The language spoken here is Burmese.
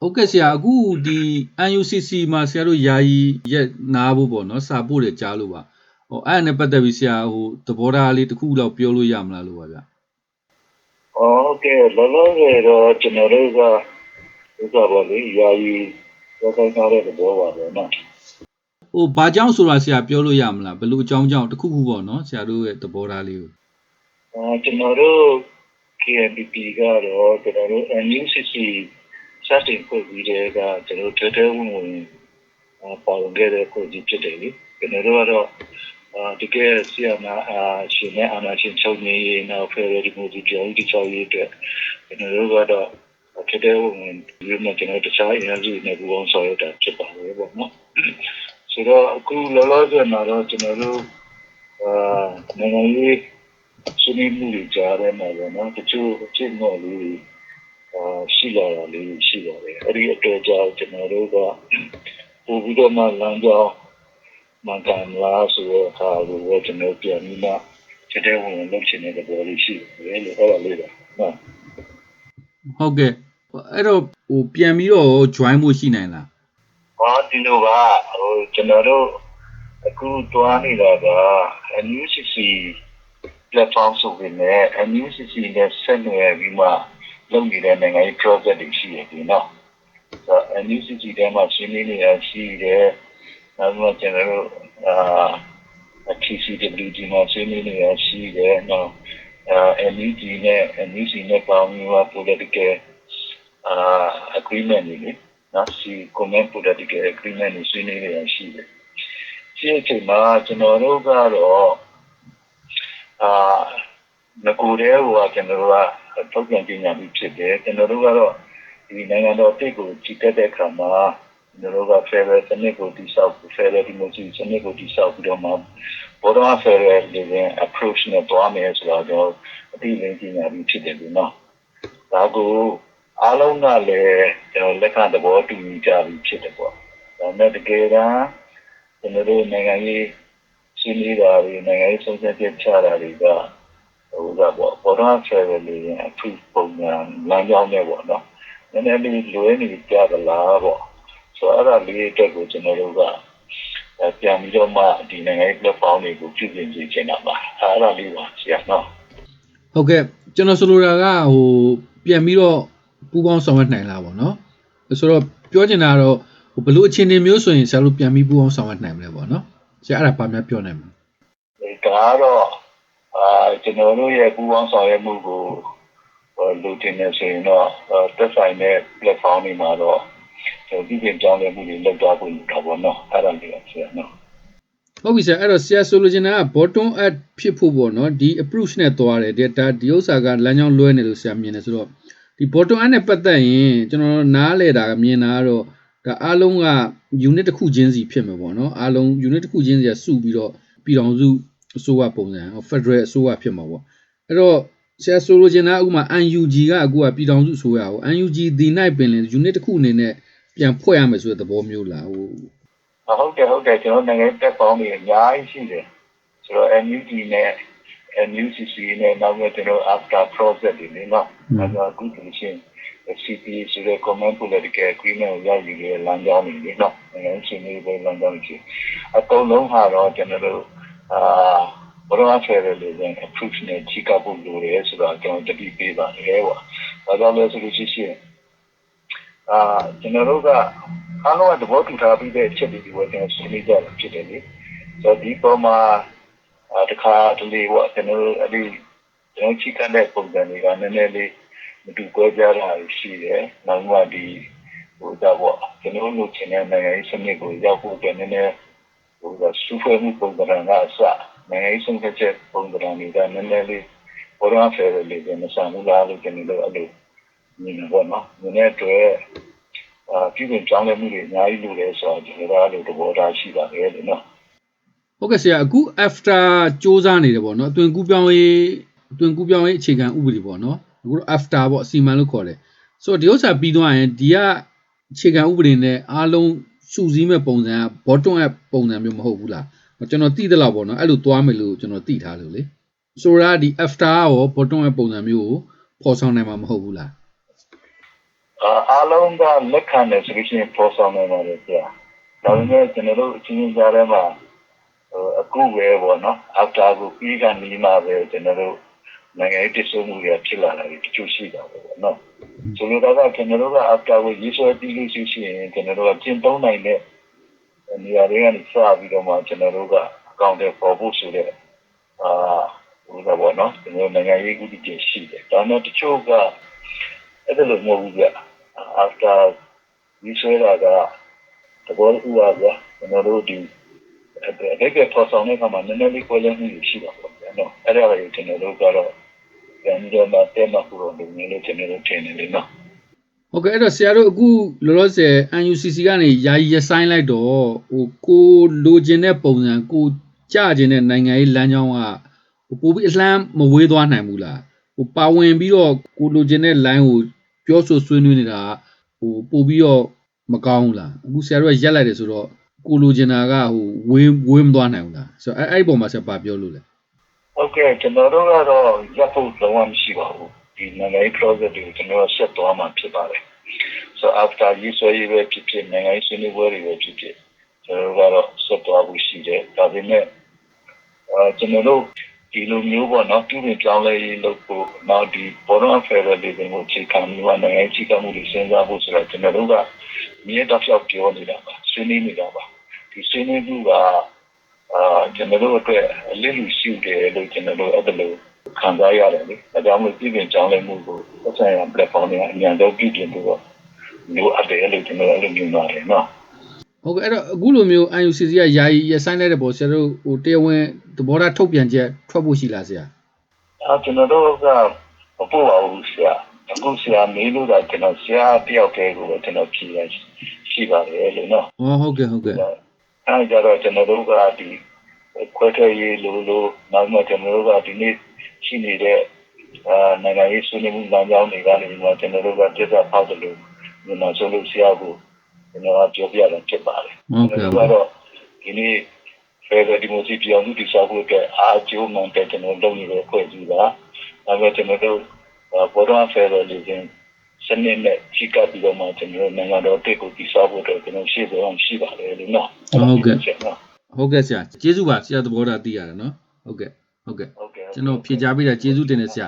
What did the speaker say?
ဟုတ်ကဲ့ဆရာအခုဒီ UNCC မှာဆရာတို့ယာယီရက်နားဖို့ပေါ့နော်စာပို့တယ်ကြားလို့ပါဟိုအဲ့ဒါနဲ့ပတ်သက်ပြီးဆရာဟိုသဘောထားလေးတစ်ခုလောက်ပြောလို့ရမလားလို့ပါဗျဟုတ်ကဲ့လောလောဆယ်တော့ကျွန်တော်တို့ကဥစ္စာပါလေယာယီပြောခိုင်းထားတဲ့သဘောပါပဲနော်ဟိုဘာကြောင့်ဆိုတာဆရာပြောလို့ရမလားဘယ်လိုအကြောင်းကြောင့်တစ်ခုခုပေါ့နော်ဆရာတို့ရဲ့သဘောထားလေးကိုအာကျွန်တော်တို့ KNPP ကတော့ကျွန်တော်တို့ NUCC စတင်ဖွဲ့ပြီးတဲ့ကကျွန်တော်တို့တဲတဲဝင်ဝင်အာပါဝင်ခဲ့တဲ့ကိုကြီးဖြစ်တယ်လေကျွန်တော်တို့ကတော့အာတကယ်ဆီယနာအာရှင်နဲ့အာနာရှင်ချုပ်နေရင်နောက်ဖယ်ရဒီမိုဒီကြောင့်ဒီချောင်းရေးအတွက်ကျွန်တော်တို့ကတော့တဲတဲဝင်ဝင်ဒီမှာကျွန်တော်တခြား energy နဲ့ပူးပေါင်းဆောင်ရွက်တာဖြစ်ပါတယ်ပေါ့နော်ဆိုတော့အခုလောလောဆယ်မှာတော့ကျွန်တော်တို့အာနိုင်ငံရေးဆွေးနွေးမှုတွေကြားထဲမှာပေါ့နော်တချို့အဖြစ်အမော်လေးတွေအာ ရှိလာတာလေးတွေရှိပါတယ်အဲ့ဒီအတွက်ကြောင့်ကျွန်တော်တို့ကပို့ပြီးတော့မှလမ်းကြောင်းမှန်ကန်လားဆိုတော့ဟာကိုပဲကျွန်တော်ပြန်ပြီးမှတဲ့တဲ့ဝင်လုပ်ချင်တဲ့ဘောလေးရှိတယ်လို့ဟောတာလေးပါနော်ဟုတ်ကဲ့အဲ့တော့ဟိုပြန်ပြီးတော့ join ဖို့ရှိနိုင်လားဟောဒီလိုကဟိုကျွန်တော်တို့အခုတွားနေတာက NUCC platform ဆိုပေမဲ့ NUCC နဲ့ဆက်နွယ်ပြီးမှ လုပ်နေတဲ့နိုင်ငံရေး project တွေရှိတယ်ဒီနော်ဆိုတော့ NUCC ထဲမှာရှင်းနေနေရရှိတယ်နောက်မှကျွန်တော်တို့အာ TCWD မှာရှင်းနေနေရရှိတယ်နော်အာ NUG နဲ့ NUC နဲ့ပေါင်းပြီးမှ political အာ agreement တွေလေနော်စီ comment political agreement တွေရှင်းနေနေရရှိတယ်ဒီအချိန်မှာကျွန်တော်တို့ကတော့အာငကိုတဲ့ဟိုကကျွန်တော်တို့က ထုတ်ပြန်ကြေညာပြီးဖြစ်တယ်ကျွန်တော်တို့ကတော့ဒီနိုင်ငံတော်တိတ်ကိုကြည့်တတ်တဲ့အခါမှာကျွန်တော်တို့က federal စနစ်ကိုတိစောက် federal democracy စနစ်ကိုတိစောက်ပြီးတော့မှ border federal living approach နဲ့တွားမယ်ဆိုတော့ကျွန်တော်အတိအလင်းကြေညာပြီးဖြစ်တယ်လို့နော်ဒါကိုအားလုံးကလည်းကျွန်တော်လက်ခံသဘောတူညီကြပြီးဖြစ်တယ်ပေါ့ဒါနဲ့တကယ်တမ်းကျွန်တော်တို့နိုင်ငံရေးရှင်းနေတာတွေနိုင်ငံရေးဆုံးဖြတ်ချက်ချတာတွေကဟိုက ပေါ့ border federal living approach ပုံစံလမ်းကြောင်းနဲ့ပေါ့နော်နည်းနည်းလေးလွဲနေကြသလားပေါ့ဆိုတော့အဲ့ဒါလေးအတွက်ကိုကျွန်တော်တို့ကပြန်ပြီးတော့မှဒီနိုင်ငံရေး platform တွေကိုပြုပြင်စေချင်တာပါအဲ့ဒါလေးပါဆရာနော်ဟုတ်ကဲ့ကျွန်တော်ဆိုလိုတာကဟိုပြန်ပြီးတော့ပူပေါင်းဆောင်ရွက်နိုင်လားပေါ့နော်ဆိုတော့ပြောချင်တာကတော့ဟိုဘယ်လိုအခြေအနေမျိုးဆိုရင်ဆရာတို့ပြန်ပြီးပူပေါင်းဆောင်ရွက်နိုင်မလဲပေါ့နော်ဆရာအဲ့ဒါဘာများပြောနိုင်မလဲဒါကတော့ အာကျွန်တော်တို့ရဲ့ပူးပေါင်းဆောင်ရွက်မှုကိုလိုချင်နေဆိုရင်တော့တက်ဆိုင်တဲ့ platform တွေမှာတော့ကျွန်တော်ဒီပြင်ကြောင်းလဲမှုတွေလုပ်သွားဖို့တော့ဘောနော်အဲ့ဒါလေးပါဆရာနော်ဟုတ်ပြီဆရာအဲ့တော့ဆရာဆိုလိုချင်တာက bottom up ဖြစ်ဖို့ပေါ့နော်ဒီ approach နဲ့သွားတယ်ဒီဒါဒီဥစ္စာကလမ်းကြောင်းလွဲနေလို့ဆရာမြင်တယ်ဆိုတော့ဒီ bottom up နဲ့ပတ်သက်ရင်ကျွန်တော်နားလဲတာကမြင်တာကတော့ဒါအားလုံးက unit တစ်ခုချင်းစီဖြစ်မှာပေါ့နော်အားလုံး unit တစ်ခုချင်းစီကစုပြီးတော့ပြည်တော်စု အစိုးရပုံစံ federal အစိုးရဖြစ်မှာပေါ့အဲ့တော့ဆရာဆိုလိုချင်တာကအခုမှ UNG ကအခုကပြည်တော်စုအစိုးရကို UNG ဒီ night ပင်လင် unit တစ်ခုအနေနဲ့ပြန်ဖွဲ့ရမယ်ဆိုတဲ့သဘောမျိုးလားဟိုဟုတ်တယ်ဟုတ်တယ်ကျွန်တော်နိုင်ငံ platform တွေအများကြီးရှိတယ်ဆိုတော့ NUG နဲ့ NUCC နဲ့နောက်မှကျွန်တော် after process တွေနေနော်အဲ့တော့အခုဒီရှင် CPA ဆိုတဲ့ common political agreement ကိုရယူရလမ်းကြောင်းတွေနေနော်နိုင်ငံရှင်တွေပဲလမ်းကြောင်းတွေအကုန်လုံးဟာတော့ကျွန်တော်တို့ အာဘရောဖယ်ရလေးနဲ့ approach နဲ့ချိကဖို့လိုတယ်ဆိုတော့ကျွန်တော်တတိပေးပါတယ်ပေါ့ဒါကြောင့်လဲဆိုလို့ရှိရင်အာကျွန်တော်တို့ကအားလုံးကသဘောတူထားပြီးတဲ့အချက်တွေကိုကျွန်တော်ဆွေးနွေးကြတာဖြစ်တယ်လေဆိုတော့ဒီပေါ်မှာအာတခါတလေပေါ့ကျွန်တော်တို့အဲ့ဒီကျွန်တော်ချိကတဲ့ပုံစံတွေကနည်းနည်းလေးမတူကွဲပြားတာရှိတယ်နောက်မှဒီဟိုတော့ပေါ့ကျွန်တော်တို့ချင်တဲ့နိုင်ငံရေးစနစ်ကိုရောက်ဖို့အတွက်နည်းနည်း ဟိုကစူဖွဲ့မှုပုံစံကအစနိုင်ငံရေးဆုံးဖြတ်ချက်ပုံစံတွေကနည်းနည်းလေးဘောရဖယ်လေးတွေမဆန်ဘူးလားလို့ကျွန်တော်တို့အဲ့လိုမြင်နေပေါ့နော်။ဒီနေ့အတွက်အာပြည်ပြင်ကြောင်းလဲမှုတွေအများကြီးလိုတယ်ဆိုတော့ကျွန်တော်တို့သဘောထားရှိပါတယ်လို့နော်ဟုတ်ကဲ့ဆရာအခု after စူးစမ်းနေတယ်ပေါ့နော်အသွင်ကူးပြောင်းရေးအသွင်ကူးပြောင်းရေးအခြေခံဥပဒေပေါ့နော်အခုတော့ after ပေါ့အစီအမံလို့ခေါ်တယ်ဆိုတော့ဒီဥစ္စာပြီးသွားရင်ဒီကအခြေခံဥပဒေနဲ့အားလုံး စုစည်းမဲ့ပုံစံက bottom up ပုံစံမျိုးမဟုတ်ဘူးလားကျွန်တော်သိသလောက်ပေါ့နော်အဲ့လိုသွားမယ်လို့ကျွန်တော်သိထားလို့လေဆိုတာဒီ after ရော bottom up ပုံစံမျိုးကိုပေါ်ဆောင်နိုင်မှာမဟုတ်ဘူးလားအအာအားလုံးကလက်ခံတယ်ဆိုလို့ရှိရင်ပေါ်ဆောင်နိုင်ပါတယ်ဆရာဒါပေမဲ့ကျွန်တော်တို့အချင်းချင်းကြားထဲမှာဟိုအခုပဲပေါ့နော်အောက်တာကိုပြီးကနေမှပဲကျွန်တော်တို့ နိုင်ငံရေးတည်ဆမှုတွေဖြစ်လာတယ်တချို့ရှိတာပေါ့နော်ဆိုလိုတာကကျွန်တော်တို့ကအောက်တာကိုရေးဆွဲပြီးလို့ရှိရင်ကျွန်တော်တို့ကကျင့်သုံးနိုင်တဲ့နေရာတွေကနေစပြီးတော့မှကျွန်တော်တို့ကအကောင့်တွေပေါ်ဖို့ဆိုတဲ့အာဟိုတော့ပေါ့နော်ကျွန်တော်နိုင်ငံရေးဥပဒေရှိတယ်ဒါနဲ့တချို့ကအဲ့ဒါလိုမဟုတ်ဘူးကြ after ဒီဆွဲတာကတဘောဥပါဗျာကျွန်တော်တို့ဒီအဲ့ဒါကပေါ်ဆောင်တဲ့ခါမှာနည်းနည်းလေးကိုယ်လည်းမှုရှိတာပေါ့ နော်အဲ့ဒါလည်းကျွန်တော်တို့ကတော့ပြန်ပြီးတော့တဲမှာပူလို့နေလို့ကျွန်တော်တို့ထင်နေတယ်နော်ဟုတ်ကဲ့အဲ့တော့ဆရာတို့အခုလောလောဆယ် UNCC ကနေယာယီရဆိုင်လိုက်တော့ဟိုကိုလိုချင်တဲ့ပုံစံကိုကြချင်တဲ့နိုင်ငံရေးလမ်းကြောင်းကဟိုပိုပြီးအလှမ်းမဝေးသွားနိုင်ဘူးလားဟိုပါဝင်ပြီးတော့ကိုလိုချင်တဲ့ line ကိုပြောဆိုဆွေးနွေးနေတာဟိုပိုပြီးတော့မကောင်းဘူးလားအခုဆရာတို့ကရက်လိုက်တယ်ဆိုတော့ကိုလိုချင်တာကဟိုဝေးဝေးမသွားနိုင်ဘူးလားဆိုတော့အဲ့အဲ့ဒီပုံမှာဆရာပါပြောလို့လဲ ဟုတ်ကဲ့ကျွန်တော်တို့ကတော့ရပ်ဖို့လုံးဝမရှိပါဘူးဒီနိုင်ငံရေး project တွေကိုကျွန်တော်ဆက်သွားမှာဖြစ်ပါတယ် so after ရေးဆွဲရေးပဲဖြစ်ဖြစ်နိုင်ငံရေးဆွေးနွေးပွဲတွေပဲဖြစ်ဖြစ်ကျွန်တော်တို့ကတော့ဆက်သွားဖို့ရှိတယ်ဒါပေမဲ့အဲကျွန်တော်တို့ဒီလိုမျိုးပေါ့နော်ပြုပြင်ပြောင်းလဲရေးလုပ်ဖို့နောက်ဒီ border federalism ကိုအခြေခံပြီးမှနိုင်ငံရေးကြီးကမှုတွေစဉ်းစားဖို့ဆိုတော့ကျွန်တော်တို့ကမြေတောက်လျှောက်ပြောနေတာပါဆွေးနွေးနေတာပါဒီဆွေးနွေးမှုက အာကျွန်တော်တို့အတွက်အလစ်လူရှိတယ်လို့ကျွန်တော်တို့အဲ့ဒါလိုခံစားရတယ်လေအဲဒါမှပြည်ပြင်ကြောင်းလဲမှုကိုသက်ဆိုင်ရာ platform တွေအများဆုံးပြည်ပြင်ဖို့မျိုးအပ်တယ်လို့ကျွန်တော်အဲ့လိုမြင်ပါတယ်နော်ဟုတ်ကဲ့အဲ့တော့အခုလိုမျိုး UNCC ကယာယီရဆိုင်လိုက်တဲ့ပုံဆရာတို့ဟိုတရားဝင်သဘောထားထုတ်ပြန်ချက်ထွက်ဖို့ရှိလားဆရာအဲကျွန်တော်တို့ကမပို့ပါဘူးဆရာအခုဆရာမေးလို့တာကျွန်တော်ဆရာတယောက်တည်းကိုပဲကျွန်တော်ဖြေရရှိပါတယ်လို့နော်။ဩဟုတ်ကဲ့ဟုတ်ကဲ့ အဲကြတော့ကျွန်တော်တို့ကဒီခွဲထွက်ရေးလို့လို့နောက်မှကျွန်တော်တို့ကဒီနေ့ရှိနေတဲ့အာနိုင်ငံရေးဆွေးနွေးမှုလမ်းကြောင်းတွေကနေမှကျွန်တော်တို့ကပြဿနာဖောက်တယ်လို့ဒီမှာဆိုလို့ဆရာကိုကျွန်တော်ကပြောပြတာဖြစ်ပါတယ်။ဟုတ်ကဲ့ကျွန်တော်ကတော့ဒီနေ့ဖယ်ဒရယ်ဒီမိုကရေစီပြည်အောင်စုတည်ဆောက်ဖို့အတွက်အားကျိုးမှန်တဲ့ကျွန်တော်လုပ်နေတဲ့အဖွဲ့အစည်းပါ။ဒါပေမဲ့ကျွန်တော်တို့ဘော်ဒါဖယ်ဒရယ်လီဇင် စနစ်နဲ့ထိကပ်ပြီးတော့မှကျွန်တော်နိုင်ငံတော်တက်ကိုတည်ဆောက်ဖို့အတွက်ကျွန်တော်ရှေ့ဆောင်ရှိပါတယ်လို့နော်။ဟုတ်ကဲ့နော်ဟုတ်ကဲ့ဆရာကျေးဇူးပါဆရာသဘောထားသိရတယ်နော်။ဟုတ်ကဲ့ဟုတ်ကဲ့ဟုတ်ကဲ့ကျွန်တော်ဖြေချပေးတာကျေးဇူးတင်တယ်ဆရာ